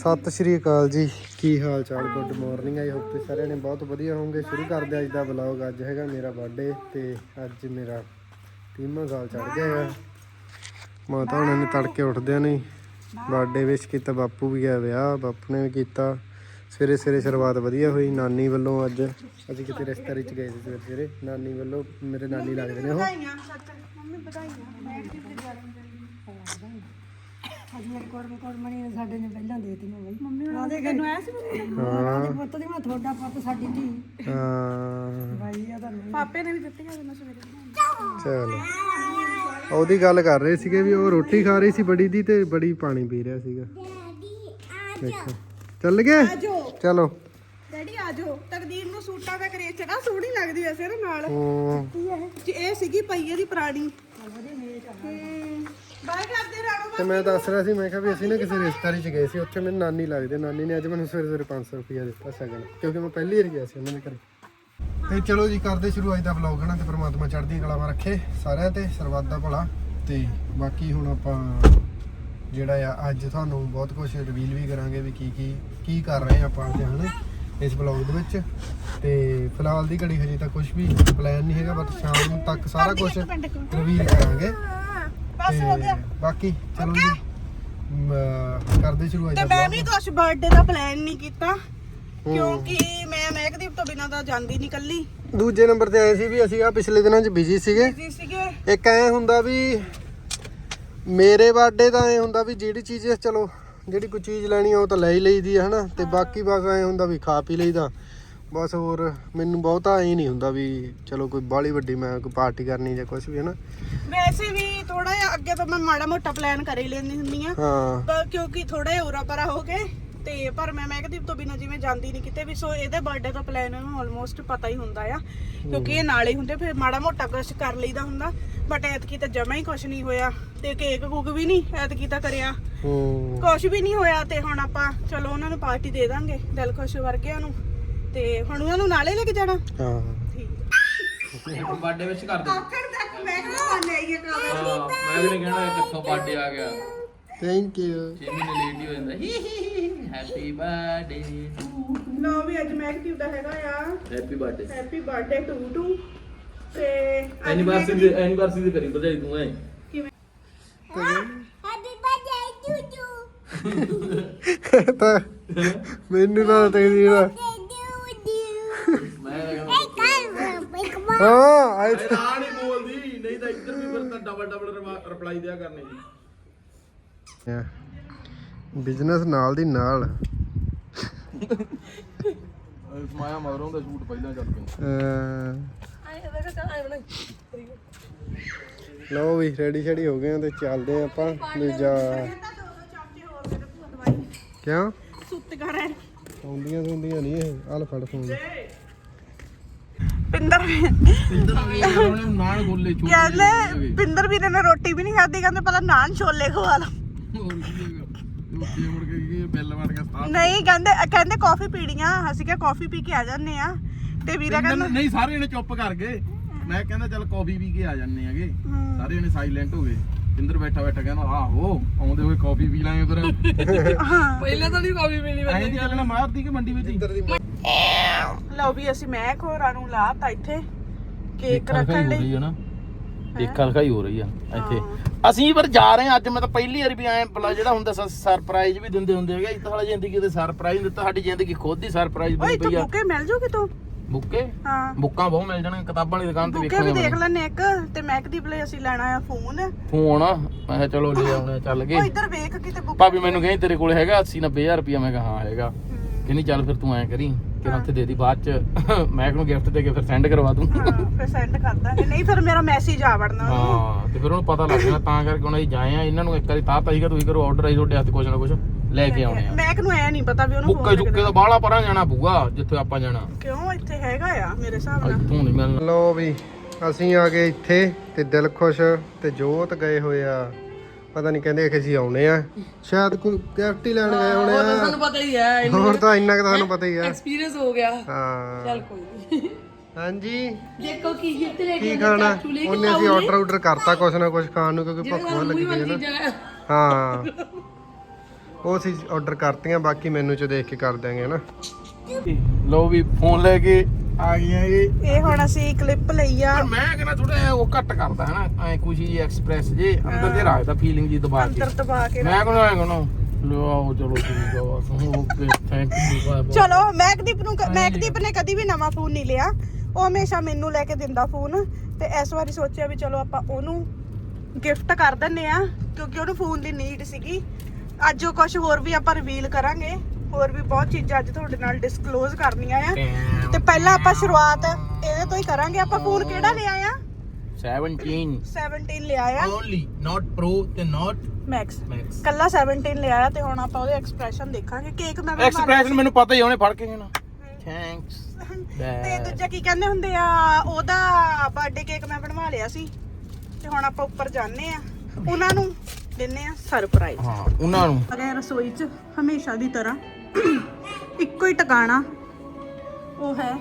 ਸਤਿ ਸ਼੍ਰੀ ਅਕਾਲ ਜੀ। ਕੀ ਹਾਲ ਚਾਲ? ਗੁੱਡ ਮਾਰਨਿੰਗ ਆਈ ਹੋਪ ਤੁਸੀਂ ਸਾਰਿਆਂ ਨੇ ਬਹੁਤ ਵਧੀਆ ਹੋਵੋਗੇ। ਸ਼ੁਰੂ ਕਰਦੇ ਅੱਜ ਦਾ ਵਲੌਗ ਅੱਜ ਹੈਗਾ ਮੇਰਾ ਬਰਥਡੇ ਤੇ ਅੱਜ ਮੇਰਾ 30ਵਾਂ ਸਾਲ ਚੜ ਗਿਆ ਹੈ ਮਾਤਾ ਹੁਣਾਂ ਨੇ ਤੜਕੇ ਉੱਠਦਿਆਂ ਨਹੀਂ ਬਰਥਡੇ ਵਿਸ਼ ਕੀਤਾ। ਬਾਪੂ ਵੀ ਗਿਆ ਵਿਆਹ, ਬਾਪੂ ਨੇ ਵੀ ਕੀਤਾ। ਸਵੇਰੇ ਸਵੇਰੇ ਸ਼ੁਰੂਆਤ ਵਧੀਆ ਹੋਈ। ਨਾਨੀ ਵੱਲੋਂ ਅੱਜ ਅਸੀਂ ਕਿਤੇ ਰਿਸ਼ਤੇਦਾਰੀ ਚ ਗਏ ਸੀ ਸਵੇਰੇ ਸਵੇਰੇ। ਨਾਨੀ ਵੱਲੋਂ ਮੇਰੇ ਨਾਨੀ ਲੱਗਦੇ ਨੇ ਉਹ। ਅਜੀ ਇੱਕ ਕੋਰ ਕੋਰ ਮਣੀ ਨੇ ਸਾਡੇ ਨੇ ਪਹਿਲਾਂ ਦੇ ਦਿੱਤੀ ਬਈ। ਮੰਮੀ ਉਹਨਾਂ ਦੇ ਮੈਨੂੰ ਆਇਆ ਸੀ ਹਾਂ। ਪੁੱਤ ਦੀ ਮੈਂ ਤੁਹਾਡਾ ਪੁੱਤ ਸਾਡੀ ਧੀ। ਹਾਂ। ਭਾਈ ਆ ਤੁਹਾਨੂੰ ਪਾਪੇ ਨੇ ਵੀ ਦਿੱਤੀ ਆ ਮੈਂ ਸਵੇਰੇ ਚਲੋ। ਉਹਦੀ ਗੱਲ ਕਰ ਰਹੇ ਸੀਗੇ ਵੀ ਉਹ ਰੋਟੀ ਖਾ ਰਹੀ ਸੀ ਬੜੀ ਦੀ ਤੇ ਬੜੀ ਪਾਣੀ ਪੀ ਰਿਹਾ ਸੀਗਾ। ਚੱਲ ਗਏ? ਚਲੋ। ਡੈਡੀ ਆ ਜਾਓ। ਤਕਦੀਰ ਨੂੰ ਸੂਟਾਂ ਦਾ ਕਰੇਜ ਚੜਾ ਸੋਹਣੀ ਲੱਗਦੀ ਐ ਸਿਰ ਨਾਲ। ਇਹ? ਸੀਗੀ ਪਈਏ ਦੀ ਪੁਰਾਣੀ। ਬਾਏ ਕਰਦੇ ਤੇ ਮੈਂ ਦੱਸ ਰਿਹਾ ਸੀ ਮੈਂ ਕਿਹਾ ਵੀ ਅਸੀਂ ਨਾ ਕਿਸੇ ਰਿਸ਼ਤੇਦਾਰੀ ਚ ਗਏ ਸੀ ਉੱਥੇ ਮੈਨੂੰ ਨਾਨੀ ਲੱਗਦੇ ਨਾਨੀ ਨੇ ਅੱਜ ਮੈਨੂੰ ਸਵੇਰੇ ਸਵੇਰੇ 500 ਰੁਪਇਆ ਦਿੱਤਾ ਸਗਨ ਕਿਉਂਕਿ ਮੈਂ ਪਹਿਲੀ ਵਾਰ ਗਿਆ ਸੀ ਉਹਨਾਂ ਦੇ ਘਰੇ। ਤੇ ਚਲੋ ਜੀ ਕਰਦੇ ਸ਼ੁਰੂ ਅੱਜ ਦਾ ਵਲੌਗ ਨਾ ਤੇ ਪ੍ਰਮਾਤਮਾ ਚੜ੍ਹਦੀ ਕਲਾ ਵਿੱਚ ਰੱਖੇ ਸਾਰਿਆਂ ਤੇ ਸਰਬੱਤ ਦਾ ਭਲਾ। ਤੇ ਬਾਕੀ ਹੁਣ ਆਪਾਂ ਜਿਹੜਾ ਆ ਅੱਜ ਤੁਹਾਨੂੰ ਬਹੁਤ ਕੁਝ ਰਿਵੀਲ ਵੀ ਕਰਾਂਗੇ ਵੀ ਕੀ ਕੀ ਕੀ ਕਰ ਰਹੇ ਆਪਾਂ ਅੱਜ ਹਨਾ ਇਸ ਵਲੌਗ ਦੇ ਵਿੱਚ। ਤੇ ਫਿਲਹਾਲ ਦੀ ਘੜੀ ਹਜੇ ਤੱਕ ਕੁਝ ਵੀ ਪਲਾਨ ਨਹੀਂ ਹੈਗਾ ਬਟ ਸ਼ਾਮ ਤੱਕ ਸਾਰਾ ਕੁਝ ਰਿਵੀਲ ਕਰਾਂਗੇ। ਬਾਕੀ ਚਲੋ ਜੀ। ਮ- ਕਰਦੇ ਸ਼ੁਰੂ ਅੱਜ ਤੇ ਦਾ ਮੈਂ vlog। ਵੀ ਕੁਛ ਬਰਥਡੇ ਦਾ ਪਲਾਨ ਨਹੀਂ ਕੀਤਾ ਕਿਉਂਕਿ ਮੈਂ ਮਹਿਕਦੀਪ ਤੋਂ ਬਿਨਾਂ ਤਾਂ ਜਾਂਦੀ ਨਹੀਂ ਕੱਲੀ ਦੂਜੇ ਨੰਬਰ ਤੇ ਆਏ ਸੀ ਵੀ ਅਸੀਂ ਆ ਪਿਛਲੇ ਦਿਨਾਂ 'ਚ ਬਿਜ਼ੀ ਸੀਗੇ। ਇੱਕ ਐ ਹੁੰਦਾ ਵੀ ਮੇਰੇ ਬਰਥਡੇ ਦਾ ਐ ਹੁੰਦਾ ਵੀ ਜਿਹੜੀ ਚੀਜ਼ ਚਲੋ ਜਿਹੜੀ ਕੋਈ ਚੀਜ਼ ਲੈਣੀ ਆ ਉਹ ਤਾਂ ਲੈ ਹੀ ਲਈਦੀ ਆ ਹਨਾ? ਤੇ ਬਾਕੀ ਬਸ ਐ ਹੁੰਦਾ ਵੀ ਖਾ ਪੀ ਲਈਦਾ। ਬਸ ਹੋਰ ਮੈਨੂੰ ਬਹੁਤਾ ਐ ਨਹੀਂ ਹੁੰਦਾ ਵੀ ਚਲੋ ਕੋਈ ਬਾਹਲੀ ਵੱਡੀ ਮੈਂ ਕੋਈ ਪਾਰਟੀ ਕਰਨੀ ਜਾਂ ਕੁਝ ਵੀ ਹਨਾ ਵੈਸੇ ਵੀ ਥੋੜਾ ਜਿਹਾ ਅੱਗੇ ਤੋਂ ਮੈਂ ਮਾੜਾ ਮੋਟਾ ਪਲਾਨ ਕਰ ਹੀ ਲੈਂਦੀ ਹੁੰਦੀ ਆ ਹਾਂ। ਪਰ ਕਿਉਂਕਿ ਥੋੜਾ ਜਿਹਾ ਉਰਾ ਪਰਾ ਹੋ ਗਏ ਤੇ ਪਰ ਮੈਂ ਮਹਿਕਦੀਪ ਤੋਂ ਬਿਨਾਂ ਜਿਵੇਂ ਜਾਂਦੀ ਨਹੀਂ ਕਿਤੇ ਵੀ ਸੋ ਇਹਦੇ ਬਰਥਡੇ ਦਾ ਪਲਾਨ ਉਹਨੂੰ ਆਲਮੋਸਟ ਪਤਾ ਹੀ ਹੁੰਦਾ ਆ। ਕਿਉਂਕਿ ਇਹ ਨਾਲ ਹੀ ਹੁੰਦੇ ਫਿਰ ਮਾੜਾ ਮੋਟਾ ਕੁਝ ਕਰ ਲਈਦਾ ਹੁੰਦਾ। ਬਟ ਐਤਕੀ ਤਾਂ ਜਮਾ ਹੀ ਕੁਝ ਨਹੀਂ ਹੋਇਆ ਤੇ ਕੇਕ ਕੁਕ ਵੀ ਨਹੀਂ ਐਤਕੀ ਤਾਂ ਕਰਿਆ। ਹੂੰ। ਕੁਝ ਵੀ ਨਹੀਂ ਹੋਇਆ ਤੇ ਹੁਣ ਆਪਾਂ ਚਲੋ ਉਹਨਾਂ ਨੂੰ ਪਾਰਟੀ ਦੇ ਦਾਂਗੇ ਦਿਲ ਖੁਸ਼ ਵਰਗਿਆਂ ਨੂੰ। ਤੇ ਹੁਣ ਉਹਨਾਂ ਨੂੰ ਨਾਲੇ ਲੈ ਕੇ ਜਾਣਾ। ਹਾਂ। ਠੀਕ। ਬਰਥਡੇ ਵਿੱਚ ਕਰ ਦੇ ਆਖਰ ਤੱਕ ਮੈਂ ਕਿਹਾ ਲੈ ਆਈਏ ਕੰਮ ਹਾਂ ਮੈਂ ਵੀ ਨੀ ਕਹਿਣਾ ਕਿੱਥੋਂ ਬਰਥਡੇ ਆ ਗਿਆ। ਥੈਂਕ ਯੂ 6 ਮਹੀਨੇ ਲੇਟ ਹੀ ਹੋ ਜਾਂਦਾ। ਹੈਪੀ ਬਰਥਡੇ ਲੋ ਵੀ ਅੱਜ ਮਹਿਕਦੀਪ ਦਾ ਹੈਗਾ ਆ। Happy birthday happy birthday to to ਤੇ ਐਨੀਵਰਸਰੀ ਦੇ ਐਨੀਵਰਸਰੀ ਦੇ ਕਰੀ ਵਧਾਈ ਤੂੰ ਐ। ਕਿਵੇਂ? ਤਾਂ ਮੈਨੂੰ ਤਾਂ ਤੇਰੀ ਦਾ ਮੈਂ ਹਾਂ ਆਈ ਨਾ ਨਹੀਂ ਬੋਲਦੀ ਨਹੀਂ ਤਾਂ ਇੱਧਰ ਵੀ ਫਿਰ ਤਾਂ ਡਬਲ ਡਬਲ ਰਿਪਲਾਈ ਦਿਆ ਕਰਨੇ ਜੀ। ਬਿਜ਼ਨਸ ਨਾਲ ਦੀ ਨਾਲ। ਮਾਇਆ ਮਗਰੋਂ ਦਾ ਸ਼ੂਟ ਪਹਿਲਾਂ ਚੱਲ ਪਿਆ ਅਹ ਲਓ ਵੀ ਰੈਡੀ ਸ਼ੈਡੀ ਹੋ ਗਏ ਆ ਤੇ ਚੱਲਦੇ ਆ ਆਪਾਂ ਦੂਜਾ ਕਿਉਂ? ਸੁੱਤ ਕਰ। ਹੈ ਆਉਂਦੀਆਂ ਸੁੰਦੀਆਂ ਨਹੀਂ ਇਹ ਆਲ ਫੜ ਫੋਨ ਪਿੰਦਰ ਨਾਨ ਗੋਲੇ ਛੋਟੇ ਕਹਿੰਦੇ ਪਿੰਦਰ ਵੀਰੇ ਨੇ ਰੋਟੀ ਵੀ ਨਹੀਂ ਖਾਧੀ ਕਹਿੰਦੇ ਪਹਿਲਾਂ ਨਾਨ ਛੋਲੇ ਖਵਾ ਲਾ। ਹੋਰ ਕੀ ਹੈਗਾ? ਉੱਥੇ ਮੁੜ ਕੇ ਕੀ ਬੈਲ ਮਾਰ ਕੇ ਸਟਾਰਟ ਨਹੀਂ ਕਹਿੰਦੇ ਕਹਿੰਦੇ ਕਾਫੀ ਪੀੜੀਆਂ ਅਸੀਂ ਕਿਹਾ ਕਾਫੀ ਪੀ ਕੇ ਆ ਜਾਂਦੇ ਆ। ਤੇ ਵੀਰਾ ਕਹਿੰਦਾ ਨਹੀਂ ਸਾਰੇ ਜਣੇ ਚੁੱਪ ਕਰ ਗਏ। ਮੈਂ ਕਹਿੰਦਾ ਚੱਲ ਕਾਫੀ ਪੀ ਕੇ ਆ ਜਾਂਦੇ ਆਗੇ ਸਾਰੇ ਜਣੇ ਸਾਇਲੈਂਟ ਹੋ ਗਏ। ਜਿੰਦਰ ਬੈਠਾ ਬੈਠਾ ਕਹਿੰਦਾ ਆਹੋ ਆਉਂਦੇ ਹੋਏ ਕਾਫੀ ਪੀ ਲਾਂਗੇ ਉਧਰ ਪਹਿਲਾਂ ਤਾਂ ਨਹੀਂ ਕਾਫੀ ਪੀਣੀ ਮੈਂ ਐਂ ਚੱਲਣਾ ਮਾਰਦੀ ਕਿ ਮੰਡੀ ਵਿੱਚ ਹੀ? ਲਓ ਵੀ ਅਸੀਂ ਮੈਂ ਖੋਰਾਂ ਨੂੰ ਲਾਤਾ ਇੱਥੇ ਕੇਕ ਰੱਖਣ ਲਈ। ਹੈ ਨਾ। ਦੇਖਾ ਲਖਾਈ ਹੋ ਰਹੀ ਆ ਇੱਥੇ। ਅਸੀਂ ਪਰ ਜਾ ਰਹੇ ਆ ਅੱਜ ਮੈਂ ਤਾਂ ਪਹਿਲੀ ਵਾਰ ਵੀ ਆਏ ਬਲਾ ਜਿਹੜਾ ਹੁੰਦਾ ਸਰਪ੍ਰਾਈਜ਼ ਵੀ ਦਿੰਦੇ ਹੁੰਦੇ ਹੈਗੇ ਇਸ ਸਾਲਾ ਜ਼ਿੰਦਗੀ ਦੇ ਸਰਪ੍ਰਾਈਜ਼ ਦਿੱਤਾ ਸਾਡੀ ਜ਼ਿੰਦਗੀ ਖੁਦ ਦੀ ਸਰਪ੍ਰਾਈਜ਼ ਬਣੀ ਪਈ ਆ। ਬੁੱਕੇ ਮਿਲ ਜੂਗੀ ਤੂੰ ਬੁੱਕੇ? ਹਾਂ। ਬੁੱਕਾਂ ਬਹੁਤ ਮਿਲ ਜਾਣਗੀਆਂ ਕਿਤਾਬਾਂ ਵਾਲੀ ਦੁਕਾਨ ਤੇ ਬੁੱਕੇ ਵੀ ਵੇਖਾਂਗੇ ਦੇਖ ਲੈਣੇ ਇੱਕ ਤੇ ਮੈਕਦੀਪ ਲਈ ਅਸੀਂ ਲੈਣਾ ਆ ਫੋਨ। ਫੋਨ ਆ ਮੈਂ ਕਿਹਾ ਚਲੋ ਲੈ ਆਉਣੇ ਚੱਲ ਉਹ ਗਏ ਇੱਧਰ ਵੇਖ ਕਿਤੇ ਬੁੱਕ ਭਾਬੀ ਮੈਨੂੰ ਕਹਿੰਦੀ ਤੇਰੇ ਕੋਲ ਹੈਗਾ 80 90000 ਰੁਪਇਆ। ਮੈਂ ਕਿਹਾ ਹਾਂ ਹੈਗਾ। ਕਹਿੰਦੀ ਚੱਲ ਫਿਰ ਤੂੰ ਐਂ ਕਰੀ। ਕਿ ਉੱਥੇ ਦੇ ਦੀ ਬਾਅਦ ਚ ਮੈਂ ਨੂੰ ਗਿਫਟ ਦੇ ਕੇ ਫਿਰ ਸੈਂਡ ਕਰਵਾ ਦੂੰ। ਹਾਂ ਫਿਰ ਸੈਂਡ ਕਰ ਦਾਂਗੇ ਨਹੀਂ ਫਿਰ ਮੇਰਾ ਮੈਸੇਜ ਆ ਵੜਨਾ। ਉਹਨੂੰ ਹਾਂ ਤੇ ਫਿਰ ਉਹਨੂੰ ਪਤਾ ਲੱਗ ਜਾਣਾ ਤਾਂ ਕਰਕੇ ਹੁਣ ਅਸੀਂ ਜਾਏ ਆ ਇਹਨਾਂ ਨੂੰ ਇੱਕ ਵਾਰੀ ਤਾਂ ਤਾਈਗਾ ਤੁਸੀਂ ਕਰੋ ਆਰਡਰ ਆਈ ਤੁਹਾਡੇ ਹੱਥ ਕੁਝ ਨਾ ਕੁਝ ਲੈ ਕੇ ਆਉਣੇ ਆ। ਮੈਕ ਨੂੰ ਐ ਨਹੀਂ ਪਤਾ ਵੀ ਉਹਨੂੰ ਬੁੱਕੇ ਚੁੱਕੇ ਦਾ ਬਾਹਲਾ ਪਰਾਂ ਜਾਣਾ ਪਊਗਾ ਜਿੱਥੇ ਆਪਾਂ ਜਾਣਾ। ਕਿਉਂ? ਇੱਥੇ ਹੈਗਾ ਆ ਮੇਰੇ ਹਿਸਾਬ ਨਾਲ। ਇੱਥੋਂ ਨਹੀਂ ਮਿਲਣਾ। ਲਓ ਵੀ ਅਸੀਂ ਆ ਗਏ ਇੱਥੇ ਤੇ ਦਿਲ ਖੁਸ਼ ਤੇ ਜੋਤ ਗਏ ਹੋਏ ਆ। ਪਤਾ ਨਹੀਂ ਕਹਿੰਦੇ ਕਿ ਅਸੀਂ ਆਉਣੇ ਆ। ਸ਼ਾਇਦ ਕੋਈ ਗਿਫਟ ਹੀ ਲੈਣ ਗਏ ਹੋਣੇ ਆ। ਤੁਹਾਨੂੰ ਪਤਾ ਹੀ ਹੈ ਹੋਰ ਤਾਂ ਇੰਨਾ ਕਿ ਤੁਹਾਨੂੰ ਪਤਾ ਹੀ ਆ। ਐਕਸਪੀਰੀਅੰਸ ਹੋ ਗਿਆ। ਹਾਂ। ਚੱਲ ਕੋਈ ਨਹੀਂ ਹਾਂਜੀ। ਦੇਖੋ ਕੀ ਗਿਫਟ ਲੈ ਕੀ ਖਾਣਾ? ਉਹਨੇ ਅਸੀਂ ਆਰਡਰ ਆਰਡਰ ਕਰਤਾ ਕੁਛ ਨਾ ਕੁਛ ਖਾਣ ਨੂੰ ਕਿਉਂਕਿ ਭੁੱਖ ਬਹੁਤ ਲੱਗੀ ਹੈ ਨਾ। ਹਾਂ। ਉਹ ਅਸੀਂ ਆਰਡਰ ਕਰਤੀਆਂ ਬਾਕੀ ਮੈਨੂ ਚ ਦੇਖ ਕੇ ਕਰ ਦਿਆਂਗੇ ਹਨਾ। ਲਓ ਵੀ ਫੋਨ ਲੈ ਕੇ ਆ ਗਈਆਂ ਇਹ। ਇਹ ਹੁਣ ਅਸੀਂ ਕਲਿੱਪ ਲਈ ਆ। ਪਰ ਮੈਂ ਕਹਿੰਦਾ ਥੋੜਾ ਉਹ ਘੱਟ ਕਰਦਾ ਹੈ ਨਾ ਐ ਖੁਸ਼ੀ ਜੀ ਐਕਸਪ੍ਰੈਸ ਜੇ ਅੰਦਰ ਜੇ ਰੱਖਦਾ ਫੀਲਿੰਗ ਜੀ ਦਬਾ ਕੇ। ਅੰਦਰ ਦਬਾ ਕੇ ਮੈਂ ਕਹਿੰਦਾ ਐ ਕਹਿੰਦਾ ਲੋ ਆਓ ਚਲੋ ਠੀਕ ਆ ਬਸ okay thank you bye bye ਚਲੋ ਮੈਕਦੀਪ ਨੂੰ ਮੈਕਦੀਪ ਨੇ ਕਦੀ ਵੀ ਨਵਾਂ ਫੋਨ ਨਹੀਂ ਲਿਆ। ਉਹ ਹਮੇਸ਼ਾ ਮੈਨੂੰ ਲੈ ਕੇ ਦਿੰਦਾ ਫੋਨ ਤੇ ਇਸ ਵਾਰੀ ਸੋਚਿਆ ਵੀ ਚਲੋ ਆਪਾਂ ਉਹਨੂੰ ਗਿਫਟ ਕਰ ਦਿੰਨੇ ਆ ਕਿਉਂਕਿ ਉਹਨੂੰ ਫੋਨ ਦੀ ਨੀਡ ਸੀਗੀ। ਅੱਜ ਉਹ ਕੁਝ ਹੋਰ ਵੀ ਆਪਾਂ ਰਿਵੀਲ ਕਰਾਂਗੇ। ਹੋਰ ਵੀ ਬਹੁਤ ਚੀਜ਼ਾਂ ਅੱਜ ਤੁਹਾਡੇ ਨਾਲ ਡਿਸਕਲੋਜ਼ ਕਰਨੀਆਂ ਆ। ਤੇ ਪਹਿਲਾਂ ਆਪਾਂ ਸ਼ੁਰੂਆਤ ਇਹਦੇ ਤੋਂ ਹੀ ਕਰਾਂਗੇ। ਆਪਾਂ ਫੋਨ ਕਿਹੜਾ ਲਿਆ ਆ? 17 17 ਲਿਆ ਆ। ਓਨਲੀ ਨਾਟ ਪ੍ਰੋ ਤੇ ਨਾਟ ਮੈਕਸ ਕੱਲਾ 17 ਲਿਆ ਆ ਤੇ ਹੁਣ ਆਪਾਂ ਉਹਦੇ ਐਕਸਪ੍ਰੈਸ਼ਨ ਦੇਖਾਂਗੇ। ਕੇਕ ਮੈਂ ਐਕਸਪ੍ਰੈਸ਼ਨ ਮੈਨੂੰ ਪਤਾ ਹੀ ਉਹਨੇ ਫੜ ਕੇ ਜਾਣਾ ਥੈਂਕਸ ਤੇ ਦੂਜਾ ਕੀ ਕਹਿੰਦੇ ਹੁੰਦੇ ਆ ਉਹਦਾ ਬਰਥਡੇ ਕੇਕ ਮੈਂ ਬਣਵਾ ਲਿਆ ਸੀ। ਤੇ ਹੁਣ ਆਪਾਂ ਉੱਪਰ ਜਾਂਦੇ ਆ। ਉਹਨਾਂ ਨੂੰ ਦਿੰਨੇ ਆ ਸਰਪ੍ਰਾਈਜ਼ ਹਾਂ ਉਹਨਾਂ ਨੂੰ। ਅਗੇ ਰਸੋਈ 'ਚ ਹਮੇਸ਼ਾ ਦੀ ਤਰ੍ਹਾਂ ਇੱਕੋ ਹੀ ਟਿਕਾਣਾ। ਉਹ ਹੈ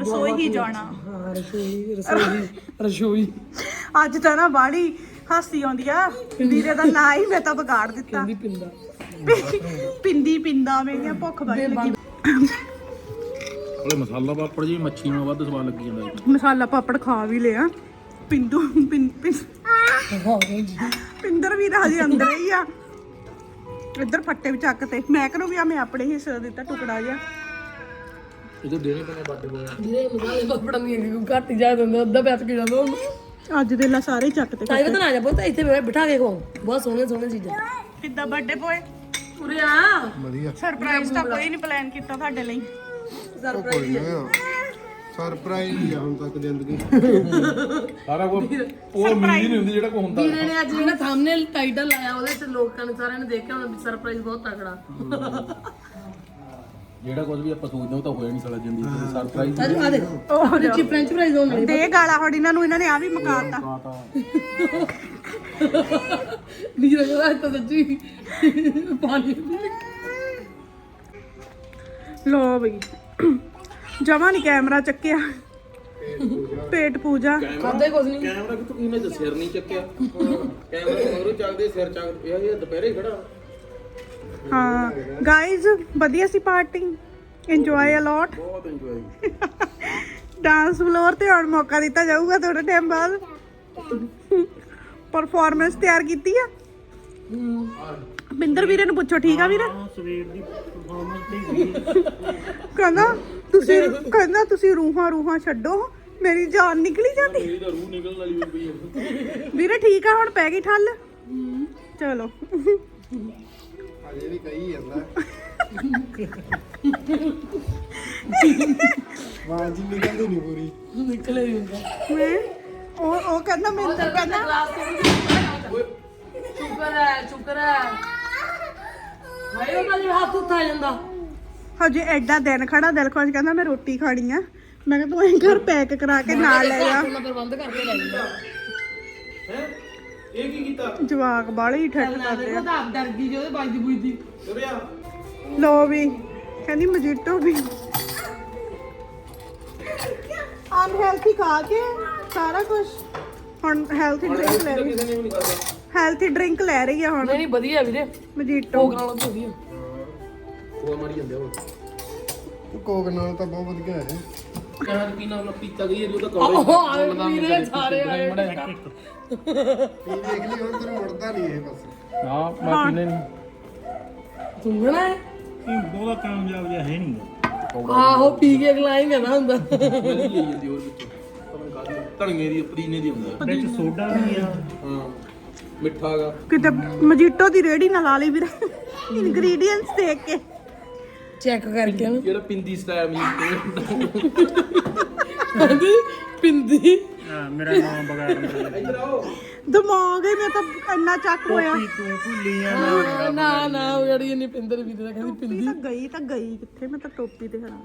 ਰਸੋਈ ਹੀ ਜਾਣਾ। ਹਾਂ ਰਸੋਈ ਰਸੋਈ ਰਸੋਈ। ਅੱਜ ਤਾਂ ਨਾ ਬਾੜੀ ਹਾਸੀ ਆਉਂਦੀ ਆ। ਵੀਰੇ ਦਾ ਨਾਂ ਹੀ ਮੈਂ ਤਾਂ ਵਿਗਾੜ ਦਿੱਤਾ। ਦੀ ਪਿੰਦਾ। ਪਿੰਦੀ ਪਿੰਦਾ ਮੇਰੀਆਂ ਭੁੱਖ ਬੜੀ ਲੱਗੀ। ਉਹਦੇ ਮਸਾਲਾ ਪਾਪੜ ਜੀ ਮੱਛੀ ਨਾਲ ਵੱਧ ਸਵਾਦ ਲੱਗੀ ਜਾਂਦਾ। ਮਸਾਲਾ ਪਾਪੜ ਖਾ ਵੀ ਲਿਆ। ਪਿੰਦੂ ਪਿੰ ਪਿੰ- ਪਿੰਦਰ ਵੀ ਹਜੇ ਅੰਦਰ ਹੀ ਆ। ਇੱਧਰ ਫੱਟੇ ਵੀ ਚੱਕ ਤੇ। ਮੈਂ ਕਰੂੰ ਵੀ ਆ ਮੈਂ ਆਪਣੇ ਹਿੱਸੇ ਦਾ ਦਿੱਤਾ ਟੁਕੜਾ ਜਿਹਾ। ਇਹਦੇ ਦੇਣੇ ਪੈਣੇ ਬਾਟੇ ਕੋਲ ਜਿਹੜੇ ਮਸਾਲੇ ਪਾਪੜਾਂ ਦੀ ਘੱਟ ਹੀ ਜਾ ਦਿੰਦੇ ਅੱਧਾ ਪੈਸ ਕੇ ਜਾਂਦਾ ਉਹਨੂੰ ਅੱਜ ਦੇ ਲਾ ਸਾਰੇ ਚੱਕ ਤੇ ਤਾਈ ਬਤਾ ਆ ਜਾ ਪੁੱਤ ਇੱਥੇ ਬਿਠਾ ਕੇ ਖਵਾਓ ਬਹੁਤ ਸੋਹਣੇ ਸੋਹਣੇ ਚੀਜ਼ਾਂ। ਕਿੱਦਾਂ ਬਰਥਡੇ ਬੋਏ ਉਰੇ ਆ। ਵਧੀਆ। ਸਰਪ੍ਰਾਈਜ਼ ਤਾਂ ਕੋਈ ਨਹੀਂ ਪਲਾਨ ਕੀਤਾ ਤੁਹਾਡੇ ਲਈ। ਨਾ ਸਰਪ੍ਰਾਈਜ਼ ਹੀ ਆ ਹੁਣ ਤੱਕ ਜ਼ਿੰਦਗੀ। ਸਾਰਾ ਕੁਝ ਉਹ ਉਮੀਦ ਨਹੀਂ ਹੁੰਦੀ ਜਿਹੜਾ ਕੋ ਹੁੰਦਾ ਵੀਰੇ ਨੇ ਅੱਜ ਜਿਹੜਾ ਥੰਬਨੇਲ ਟਾਈਟਲ ਲਾਇਆ ਉਹਦੇ ਤੇ ਲੋਕਾਂ ਨੇ ਸਾਰਿਆਂ ਨੇ ਦੇਖਿਆ ਹੋਣਾ ਸਰਪ੍ਰਾਈਜ਼ ਬਹੁਤ ਤਕੜਾ। ਜਿਹੜਾ ਕੁਝ ਵੀ ਆਪਾਂ ਸੋਚਦੇ ਹਾਂ ਉਹ ਤਾਂ ਹੋਇਆ ਨਹੀਂ ਸਾਲਾ ਜ਼ਿੰਦਗੀ ਤੇ ਸਰਪ੍ਰਾਈਜ਼ ਅੱਜ ਆ ਦੇਖ ਉਹ ਰਿਚੀ ਫ੍ਰੈਂਚ ਫ੍ਰਾਈਜ਼ ਹੋਣ ਵਾਲੀ ਦੇ ਗਾਲਾ ਹੁਣ ਇਹਨਾਂ ਨੂੰ ਇਹਨਾਂ ਨੇ ਆ ਵੀ ਮਕਾਤਾ। ਵੀਰੇ ਕਹਿੰਦਾ ਤਾਂ ਸੱਚੀ ਪਾਣੀ ਲੋ ਬਈ। ਜਮਾ ਨਹੀਂ ਕੈਮਰਾ ਚੱਕਿਆ। ਪੇਟ ਪੂਜਾ। ਖਾਦਾ ਹੀ ਕੁਝ ਨਹੀਂ ਕੈਮਰਾ ਕਿਤੋਂ ਕਿਹਨੇ ਤੇ ਸਿਰ ਨਹੀਂ ਚੱਕਿਆ। ਕੈਮਰਾ ਮਗਰੋਂ ਚੱਲਦੇ ਸਿਰ ਚੱਕ ਇਹ ਇਹ ਦੁਪਹਿਰੇ ਹੀ ਖੜਾ। ਹਾਂ ਗਾਇਜ਼ ਵਧੀਆ ਸੀ ਪਾਰਟੀ ਇੰਜੋਏ ਅ ਲੋਟ ਬਹੁਤ ਇੰਜੋਏ ਡਾਂਸ ਫਲੋਰ ਤੇ ਆਉਣ ਮੌਕਾ ਦਿੱਤਾ ਜਾਊਗਾ ਥੋੜੇ ਟਾਈਮ ਬਾਅਦ। ਪਰਫਾਰਮੈਂਸ ਤਿਆਰ ਕੀਤੀ ਆ? ਬਿੰਦਰ ਵੀਰੇ ਨੂੰ ਪੁੱਛੋ ਠੀਕ ਆ ਵੀਰੇ? ਕਹਿੰਦਾ ਤੁਸੀਂ ਕਹਿੰਦਾ ਤੁਸੀਂ ਰੂਹਾਂ ਰੂਹਾਂ ਛੱਡੋ ਮੇਰੀ ਜਾਨ ਨਿਕਲੀ ਜਾਂਦੀ। ਮੇਰੀ ਤਾਂ ਰੂਹ ਨਿਕਲਣ ਵਾਲੀ ਹੋਈ ਪਈ ਹੈ ਵੀਰੇ ਠੀਕ ਆ ਹੁਣ ਪੈ ਗਈ ਠੱਲ? ਚਲੋ। ਅਜੇ ਵੀ ਕਹੀ ਜਾਂਦਾ। ਆਵਾਜ਼ ਹੀ ਨਿਕਲਦੀ ਨਹੀਂ ਪੂਰੀ। ਨਿਕਲੇ ਹੀ ਹੁੰਦਾ। ਮੈਂ ਉਹ ਉਹ ਕਹਿੰਦਾ ਮੈਨੂੰ ਤਾਂ ਕਹਿੰਦਾ ਗਲਾਸ ਤੋਂ ਸ਼ੁਕਰ ਹੈ ਸ਼ੁਕਰ ਹੈ। ਹਾਏ ਉਹਨਾਂ ਦੇ ਹੱਥ ਉੱਠ ਆ ਜਾਂਦਾ। ਹਜੇ ਐਡਾ ਦਿਨ ਖੜਾ ਦਿਲ ਖੁਸ਼ ਕਹਿੰਦਾ ਮੈਂ ਰੋਟੀ ਖਾਣੀ ਆ। ਮੈਂ ਕਿਹਾ ਤੂੰ ਇਹ ਘਰ ਪੈਕ ਕਰਾ ਕੇ ਨਾਲ ਲੈ ਜਾ। ਉਹਨਾਂ ਪ੍ਰਬੰਧ ਕਰਕੇ ਲੈ ਜਾਂਦਾ ਹੈ? ਇਹ ਕੀ ਕੀਤਾ? ਜਵਾਕ ਬਾਲੇ ਹੀ ਠੱਠ ਕਰਦੇ ਦੇਖੋ ਤਾਂ ਆਪ ਡਰ ਗਈ ਜਿਹਦੇ ਬਾਜਦੀ ਬੁਜਦੀ ਤੁਰਿਆ। ਲੋ ਵੀ ਕਹਿੰਦੀ ਮਜੀਟੋ ਵੀ। ਅਨਹੈਲਥੀ ਖਾ ਕੇ ਸਾਰਾ ਕੁਝ ਹੁਣ ਹੈਲਥੀ ਡਰਿੰਕ ਲੈ ਰਹੀ। ਕਿਸੇ ਨੇ ਵੀ ਨਹੀਂ ਕਰਦਾ ਹੈਲਥੀ ਡਰਿੰਕ ਲੈ ਰਹੀ ਆ ਹੁਣ। ਨਹੀਂ ਨਹੀਂ ਵਧੀਆ ਵੀਰੇ। ਮਜੀਟੋ ਭੋਗ ਨਾਲ ਤਾਂ ਵਧੀਆ ਉਹ ਮਾਰੀ ਜਾਂਦੇ ਉਹ ਕੋਕ ਨਾਲ ਤਾਂ ਬਹੁਤ ਵਧੀਆ ਹੈ। ਕਹਿਣ ਕੀ ਨਾਮ ਪੀਤਾ ਗਈ ਉਹ ਤਾਂ ਉਹ ਆਏ ਵੀਰੇ ਸਾਰੇ ਆਏ ਇਹ ਦੇਖ ਲਈ ਹੁਣ ਤੈਨੂੰ ਮੁੜਦਾ ਨਹੀਂ ਇਹ ਬਸ। ਨਾ ਮੈਂ ਪੀਨੇ ਨਹੀਂ ਸੁਣਨਾ ਹੈ? ਬਹੁਤਾ ਕਾਮਯਾਬ ਜਿਹਾ ਹੈ ਨਹੀਂ। ਆਹੋ ਪੀ ਕੇ ਗਲਾਈ ਕਹਿੰਦਾ ਹੁੰਦਾ। ਮੈਂ ਲਈ ਜਾਂਦੀ ਹੋਰ ਵਿੱਚੋਂ। ਪਤਾ ਨੀ ਕਾਹਦੀ ਧਣੀਏ ਦੀ ਪੁਦੀਨੇ ਦੀ ਹੁੰਦਾ। ਵਿੱਚ ਸੋਡਾ ਵੀ ਆ। ਹਾਂ ਮਿੱਠਾ ਗਾ ਕਿਤੇ ਮਜੀਟੋ ਦੀ ਰੇੜੀ ਨਾ ਲਾ ਲਈ ਵੀਰੇ। ਇਨਗਰੀਡੀਅੰਟਸ ਦੇਖ ਕੇ। ਚੈੱਕ ਕਰਕੇ ਨਾ। ਜਿਹੜਾ ਪਿੰਦੀ ਸਟਾਈਲ ਮਿਲਦੀ ਕਹਿੰਦੀ ਪਿੰਦੀ। ਹਾਂ, ਮੇਰਾ ਨਾਮ ਬਗਾੜ ਇੱਧਰ ਆਓ। ਦਿਮਾਗ ਹੀ ਮੈਂ ਤਾਂ ਇੰਨਾ ਚੱਕ ਹੋਇਆ। ਤੂੰ ਭੁੱਲੀਆਂ ਨਾ ਨਾ ਉਹ ਜਿਹੜੀ ਨਹੀਂ ਪਿੰਦਰ ਵੀ ਤੇ ਕਹਿੰਦੀ ਟੋਪੀ ਤਾਂ ਗਈ ਤਾਂ ਗਈ ਕਿੱਥੇ? ਮੈਂ ਤਾਂ ਟੋਪੀ ਤੇ ਹਰਾ